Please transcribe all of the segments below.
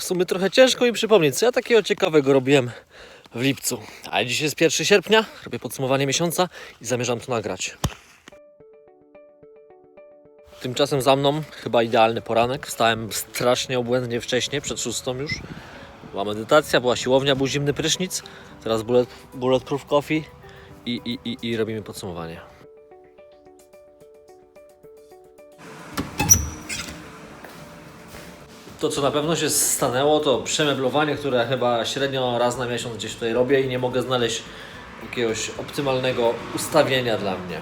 W sumie trochę ciężko mi przypomnieć, co ja takiego ciekawego robiłem w lipcu. Ale dziś jest 1 sierpnia, robię podsumowanie miesiąca i zamierzam to nagrać. Tymczasem za mną chyba idealny poranek. Wstałem strasznie obłędnie wcześnie, przed szóstą już. Była medytacja, była siłownia, był zimny prysznic. Teraz bullet, bulletproof coffee i, i, i, i robimy podsumowanie. To, co na pewno się stanęło, to przemeblowanie, które chyba średnio raz na miesiąc gdzieś tutaj robię i nie mogę znaleźć jakiegoś optymalnego ustawienia dla mnie.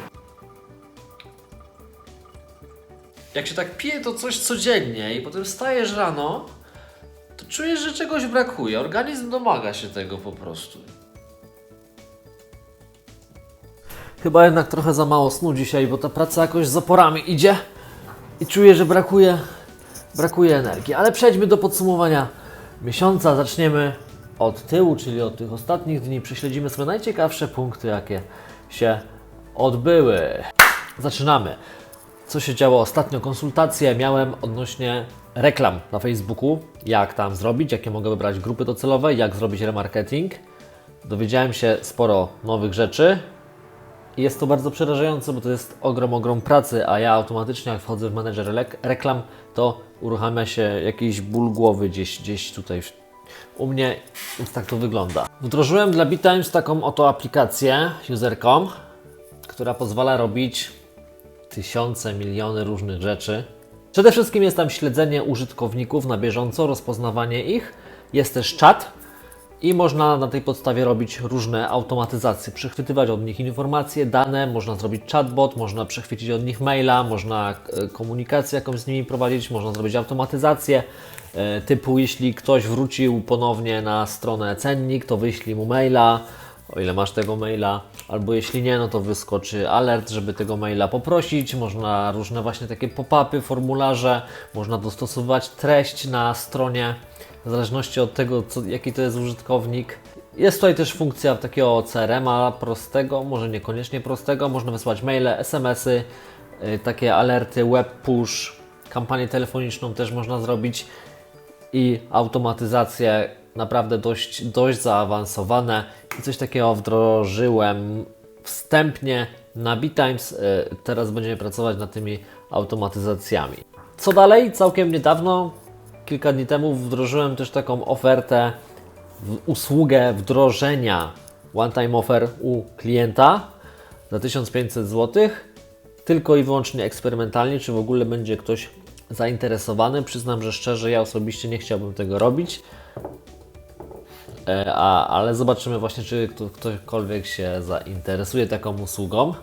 Jak się tak pije to coś codziennie i potem wstajesz rano, to czujesz, że czegoś brakuje. Organizm domaga się tego po prostu. Chyba jednak trochę za mało snu dzisiaj, bo ta praca jakoś z oporami idzie i czuję, że brakuje, brakuje energii. Ale przejdźmy do podsumowania miesiąca. Zaczniemy od tyłu, czyli od tych ostatnich dni. Prześledzimy sobie najciekawsze punkty, jakie się odbyły. Zaczynamy. Co się działo ostatnio? Konsultacje miałem odnośnie reklam na Facebooku. Jak tam zrobić, jakie mogę wybrać grupy docelowe, jak zrobić remarketing. Dowiedziałem się sporo nowych rzeczy. I jest to bardzo przerażające, bo to jest ogrom, ogrom pracy, a ja automatycznie jak wchodzę w menedżer reklam, to uruchamia się jakiś ból głowy gdzieś, gdzieś tutaj u mnie, tak to wygląda. Wdrożyłem dla BitTimes taką oto aplikację user.com, która pozwala robić tysiące, miliony różnych rzeczy. Przede wszystkim jest tam śledzenie użytkowników na bieżąco, rozpoznawanie ich. Jest też czat i można na tej podstawie robić różne automatyzacje, przechwytywać od nich informacje, dane, można zrobić chatbot, można przechwycić od nich maila, można e, komunikację jakąś z nimi prowadzić, można zrobić automatyzację. e, Typu, jeśli ktoś wrócił ponownie na stronę cennik, to wyślij mu maila, o ile masz tego maila, albo jeśli nie, no to wyskoczy alert, żeby tego maila poprosić. Można różne właśnie takie pop-upy, formularze, można dostosowywać treść na stronie w zależności od tego, co, jaki to jest użytkownik. Jest tutaj też funkcja takiego CRM-a prostego, może niekoniecznie prostego. Można wysłać maile, SMS-y, y, takie alerty, web push, kampanię telefoniczną też można zrobić i automatyzacje naprawdę dość, dość zaawansowane i coś takiego wdrożyłem wstępnie na BitTimes. Y, Teraz będziemy pracować nad tymi automatyzacjami. Co dalej? Całkiem niedawno, kilka dni temu wdrożyłem też taką ofertę, usługę wdrożenia one-time offer u klienta za 1500 zł. Tylko i wyłącznie eksperymentalnie, czy w ogóle będzie ktoś zainteresowany. Przyznam, że szczerze ja osobiście nie chciałbym tego robić. E, A, ale zobaczymy właśnie, czy kto, ktokolwiek się zainteresuje taką usługą.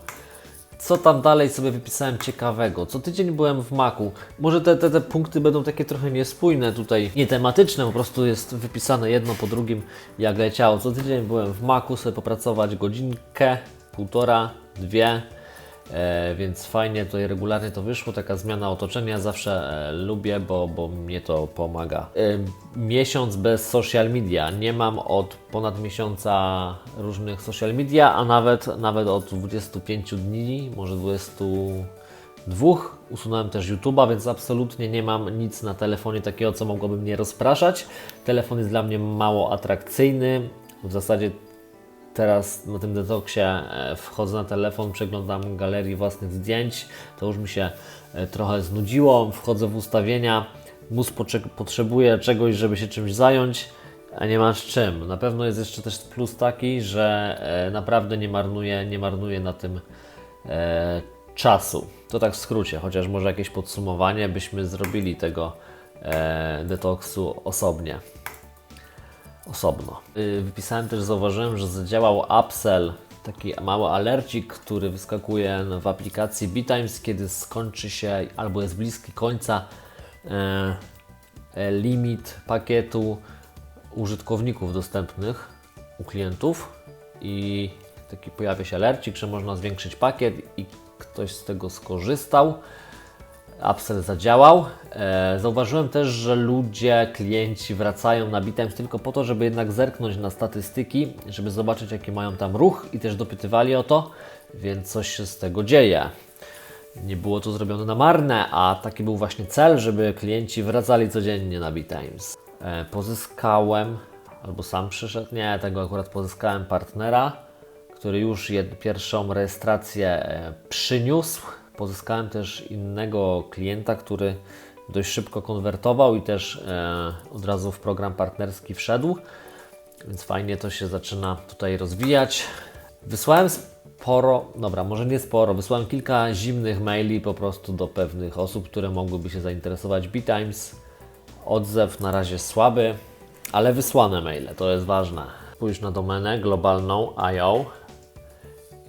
Co tam dalej sobie wypisałem ciekawego? Co tydzień byłem w Maku. Może te, te, te punkty będą takie trochę niespójne tutaj, nietematyczne, po prostu jest wypisane jedno po drugim jak leciało. Co tydzień byłem w Maku sobie popracować godzinkę, półtora, dwie. E, więc fajnie tutaj regularnie to wyszło, taka zmiana otoczenia zawsze e, lubię, bo, bo mnie to pomaga. E, miesiąc bez social media. Nie mam od ponad miesiąca różnych social media, a nawet, nawet od 25 dni, może 22 usunąłem też YouTube'a, więc absolutnie nie mam nic na telefonie takiego, co mogłoby mnie rozpraszać. Telefon jest dla mnie mało atrakcyjny. W zasadzie teraz na tym detoksie e, wchodzę na telefon, przeglądam galerii własnych zdjęć, to już mi się e, trochę znudziło, wchodzę w ustawienia, mózg potrzebuje czegoś, żeby się czymś zająć, a nie masz czym. Na pewno jest jeszcze też plus taki, że e, naprawdę nie marnuję, nie marnuję na tym e, czasu. To tak w skrócie, chociaż może jakieś podsumowanie byśmy zrobili tego e, detoksu osobnie osobno. Yy, Wypisałem też, zauważyłem, że zadziałał upsell, taki mały alercik, który wyskakuje w aplikacji BitTimes, kiedy skończy się albo jest bliski końca e, limit pakietu użytkowników dostępnych u klientów i taki pojawia się alercik, że można zwiększyć pakiet i ktoś z tego skorzystał. Upsell zadziałał. E, zauważyłem też, że ludzie, klienci wracają na BitTimes tylko po to, żeby jednak zerknąć na statystyki, żeby zobaczyć jaki mają tam ruch i też dopytywali o to, więc coś się z tego dzieje. Nie było to zrobione na marne, a taki był właśnie cel, żeby klienci wracali codziennie na BitTimes. E, Pozyskałem, albo sam przyszedł, nie, tego akurat pozyskałem partnera, który już pierwszą rejestrację e, przyniósł. Pozyskałem też innego klienta, który dość szybko konwertował i też e, od razu w program partnerski wszedł. Więc fajnie to się zaczyna tutaj rozwijać. Wysłałem sporo, dobra, może nie sporo, wysłałem kilka zimnych maili po prostu do pewnych osób, które mogłyby się zainteresować B-Times. Odzew na razie słaby, ale wysłane maile, to jest ważne. Pójdź na domenę globalną IO.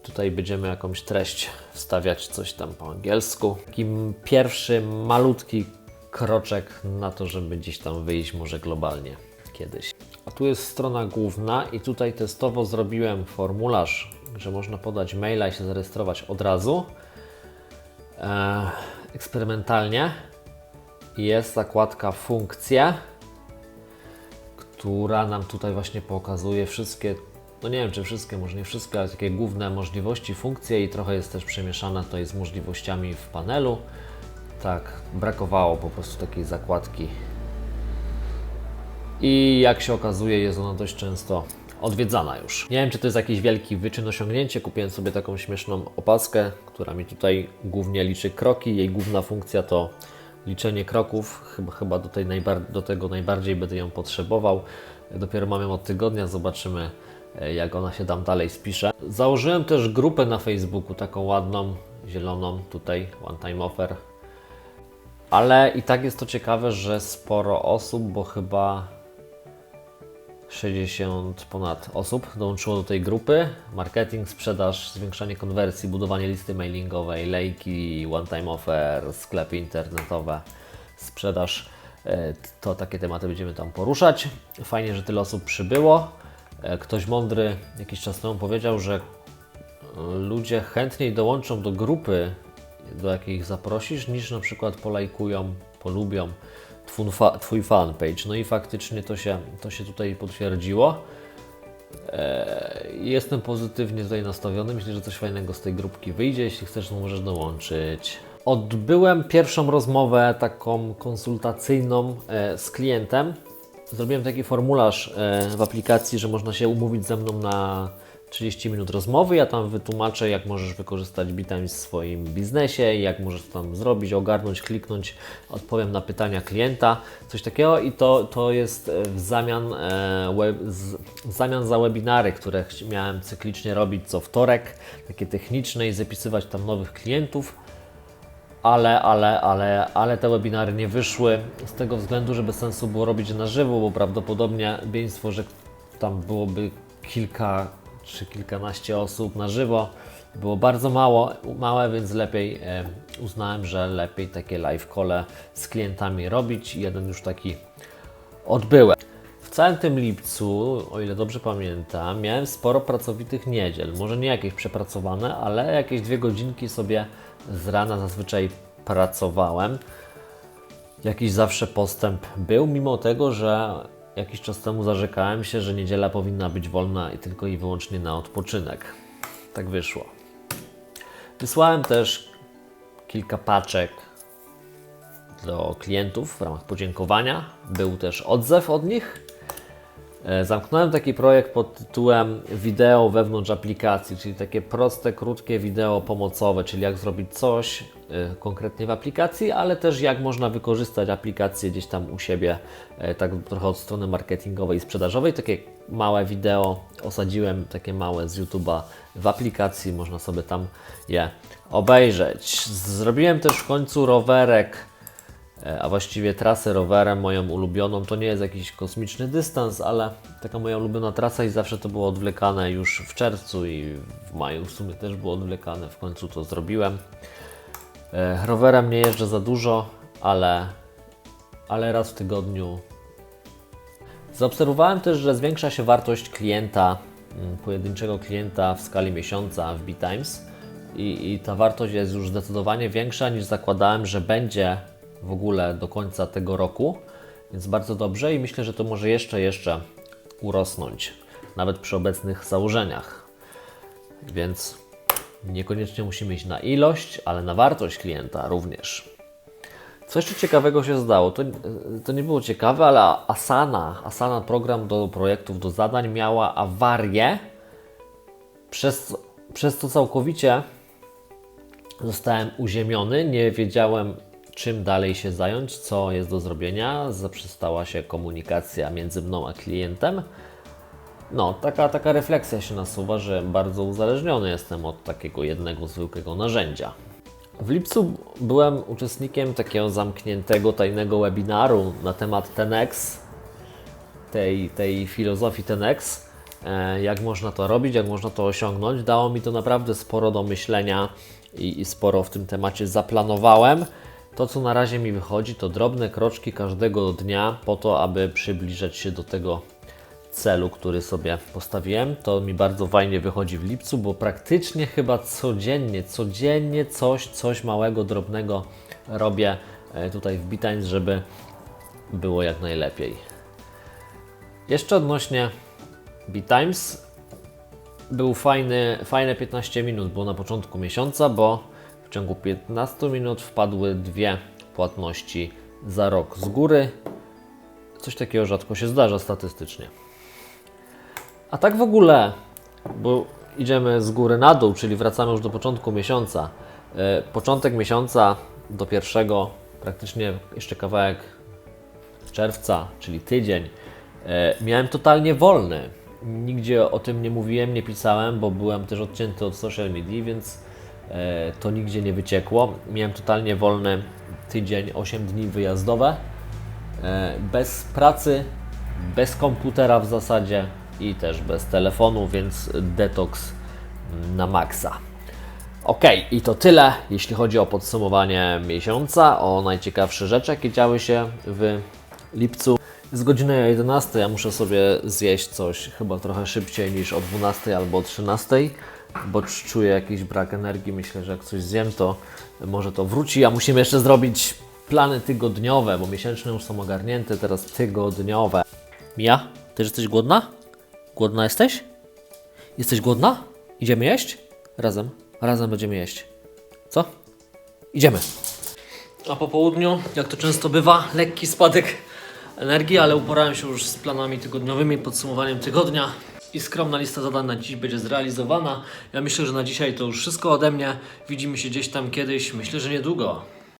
Tutaj będziemy jakąś treść wstawiać, coś tam po angielsku. Taki pierwszy malutki kroczek na to, żeby gdzieś tam wyjść może globalnie kiedyś. A tu jest strona główna i tutaj testowo zrobiłem formularz, że można podać maila i się zarejestrować od razu. E, eksperymentalnie. Jest zakładka funkcje, która nam tutaj właśnie pokazuje wszystkie, no nie wiem czy wszystkie, może nie wszystkie, ale takie główne możliwości, funkcje i trochę jest też przemieszane tutaj z możliwościami w panelu. Tak, brakowało po prostu takiej zakładki i jak się okazuje, jest ona dość często odwiedzana już. Nie wiem, czy to jest jakiś wielki wyczyn, osiągnięcie. Kupiłem sobie taką śmieszną opaskę, która mi tutaj głównie liczy kroki. Jej główna funkcja to liczenie kroków. Chyba, chyba do, tej do tego najbardziej będę ją potrzebował. Dopiero mam ją od tygodnia, zobaczymy jak ona się tam dalej spisze. Założyłem też grupę na Facebooku, taką ładną, zieloną tutaj, one time offer. Ale i tak jest to ciekawe, że sporo osób, bo chyba 60 ponad osób dołączyło do tej grupy. Marketing, sprzedaż, zwiększanie konwersji, budowanie listy mailingowej, lejki, one-time offer, sklepy internetowe, sprzedaż. E, To takie tematy będziemy tam poruszać. Fajnie, że tyle osób przybyło. E, Ktoś mądry jakiś czas temu powiedział, że e, ludzie chętniej dołączą do grupy, do jakiej ich zaprosisz, niż na przykład polajkują, polubią twój, fa- twój fanpage. No i faktycznie to się, to się tutaj potwierdziło. Eee, Jestem pozytywnie tutaj nastawiony. Myślę, że coś fajnego z tej grupki wyjdzie. Jeśli chcesz, to możesz dołączyć. Odbyłem pierwszą rozmowę taką konsultacyjną e, z klientem. Zrobiłem taki formularz e, w aplikacji, że można się umówić ze mną na 30 minut rozmowy. Ja tam wytłumaczę, jak możesz wykorzystać Bitime w swoim biznesie, jak możesz tam zrobić, ogarnąć, kliknąć, odpowiem na pytania klienta, coś takiego. I to, to jest e, w zamian, e, web, w zamian za webinary, które miałem cyklicznie robić co wtorek, takie techniczne i zapisywać tam nowych klientów ale, ale, ale, ale te webinary nie wyszły z tego względu, że bez sensu było robić na żywo, bo prawdopodobnie bieństwo, że tam byłoby kilka czy kilkanaście osób na żywo było bardzo mało, małe, więc lepiej e, uznałem, że lepiej takie live call z klientami robić. Jeden już taki odbyłem. Całym tym lipcu, o ile dobrze pamiętam, miałem sporo pracowitych niedziel. Może nie jakieś przepracowane, ale jakieś dwie godzinki sobie z rana zazwyczaj pracowałem. Jakiś zawsze postęp był, mimo tego, że jakiś czas temu zarzekałem się, że niedziela powinna być wolna i tylko i wyłącznie na odpoczynek. Tak wyszło. Wysłałem też kilka paczek do klientów w ramach podziękowania. Był też odzew od nich. E, Zamknąłem taki projekt pod tytułem Wideo wewnątrz aplikacji, czyli takie proste, krótkie wideo pomocowe, czyli jak zrobić coś e, konkretnie w aplikacji, ale też jak można wykorzystać aplikację gdzieś tam u siebie, e, tak trochę od strony marketingowej i sprzedażowej. Takie małe wideo osadziłem, takie małe z YouTube'a w aplikacji, można sobie tam je obejrzeć. Zrobiłem też w końcu rowerek a właściwie trasę rowerem moją ulubioną. To nie jest jakiś kosmiczny dystans, ale taka moja ulubiona trasa i zawsze to było odwlekane już w czerwcu i w maju w sumie też było odwlekane. W końcu to zrobiłem. E, Rowerem nie jeżdżę za dużo, ale, ale raz w tygodniu. Zaobserwowałem też, że zwiększa się wartość klienta, mm, pojedynczego klienta w skali miesiąca w B-Times i, i ta wartość jest już zdecydowanie większa niż zakładałem, że będzie w ogóle do końca tego roku, więc bardzo dobrze i myślę, że to może jeszcze, jeszcze urosnąć, nawet przy obecnych założeniach. Więc niekoniecznie musimy iść na ilość, ale na wartość klienta również. Co jeszcze ciekawego się zdało? To, to nie było ciekawe, ale Asana, Asana program do projektów, do zadań miała awarię, przez, przez to całkowicie zostałem uziemiony, nie wiedziałem czym dalej się zająć, co jest do zrobienia, zaprzestała się komunikacja między mną a klientem. No, taka, taka refleksja się nasuwa, że bardzo uzależniony jestem od takiego jednego zwykłego narzędzia. W lipcu byłem uczestnikiem takiego zamkniętego, tajnego webinaru na temat Tenex, tej, tej filozofii Tenex, e, jak można to robić, jak można to osiągnąć. Dało mi to naprawdę sporo do myślenia i, i sporo w tym temacie zaplanowałem. To, co na razie mi wychodzi, to drobne kroczki każdego dnia po to, aby przybliżać się do tego celu, który sobie postawiłem. To mi bardzo fajnie wychodzi w lipcu, bo praktycznie chyba codziennie, codziennie coś, coś małego, drobnego robię e, tutaj w Bitains, żeby było jak najlepiej. Jeszcze odnośnie BeTimes. Był fajny, fajne 15 minut było na początku miesiąca, bo ciągu 15 minut wpadły dwie płatności za rok z góry. Coś takiego rzadko się zdarza statystycznie. A tak w ogóle, bo idziemy z góry na dół, czyli wracamy już do początku miesiąca. E, Początek miesiąca do pierwszego, praktycznie jeszcze kawałek czerwca, czyli tydzień, e, miałem totalnie wolny. Nigdzie o tym nie mówiłem, nie pisałem, bo byłem też odcięty od social media, więc to nigdzie nie wyciekło. Miałem totalnie wolny tydzień, 8 dni wyjazdowe, e, bez pracy, bez komputera w zasadzie i też bez telefonu, więc detoks na maksa. Ok, i to tyle, jeśli chodzi o podsumowanie miesiąca, o najciekawsze rzeczy, jakie działy się w lipcu. Z godziny 11 ja muszę sobie zjeść coś chyba trochę szybciej niż o 12 albo o 13, bo czuję jakiś brak energii. Myślę, że jak coś zjem, to może to wróci. A musimy jeszcze zrobić plany tygodniowe, bo miesięczne już są ogarnięte, teraz tygodniowe. Mia, ty jesteś głodna? Głodna jesteś? Jesteś głodna? Idziemy jeść? Razem. Razem będziemy jeść. Co? Idziemy. A po południu, jak to często bywa, lekki spadek energii, ale uporałem się już z planami tygodniowymi, podsumowaniem tygodnia i skromna lista zadań na dziś będzie zrealizowana. Ja myślę, że na dzisiaj to już wszystko ode mnie. Widzimy się gdzieś tam kiedyś, myślę, że niedługo.